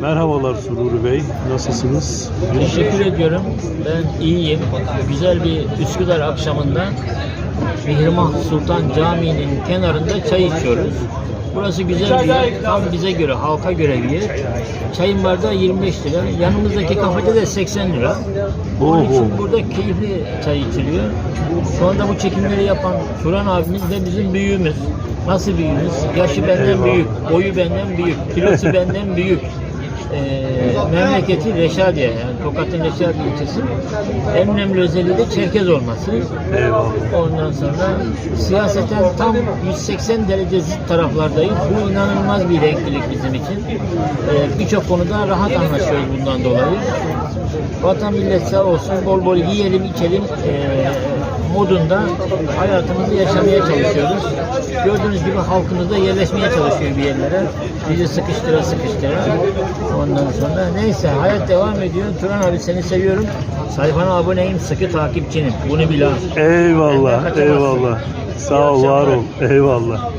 Merhabalar Sururi Bey, nasılsınız? Teşekkür ediyorum. Ben iyiyim. Güzel bir Üsküdar akşamında Mihrimah Sultan Camii'nin kenarında çay içiyoruz. Burası güzel bir yer. Tam bize göre, halka göre bir yer. Çayın bardağı 25 lira. Yanımızdaki kafede de 80 lira. Onun için burada keyifli çay içiliyor. Şu anda bu çekimleri yapan Turan abimiz de bizim büyüğümüz. Nasıl büyüğümüz? Yaşı benden büyük, boyu benden büyük, kilosu benden büyük. Ee, memleketi Reşadiye yani Tokat'ın Reşadiye ilçesi. En önemli özelliği de Çerkez olması. Eyvallah. Ondan sonra siyaseten tam 180 derece zıt taraflardayız. Bu inanılmaz bir renklilik bizim için. Ee, Birçok konuda rahat anlaşıyoruz bundan dolayı. Vatan millet sağ olsun bol bol yiyelim içelim ee, modunda hayatımızı yaşamaya çalışıyoruz. Gördüğünüz gibi halkımız da yerleşmeye çalışıyor bir yerlere. Bizi sıkıştıra sıkıştıra. Ondan sonra neyse hayat devam ediyor. Turan abi seni seviyorum. Sayfana aboneyim, sıkı takipçinim. Bunu bil ha. Eyvallah, eyvallah. Sağ ol, var ol. Eyvallah.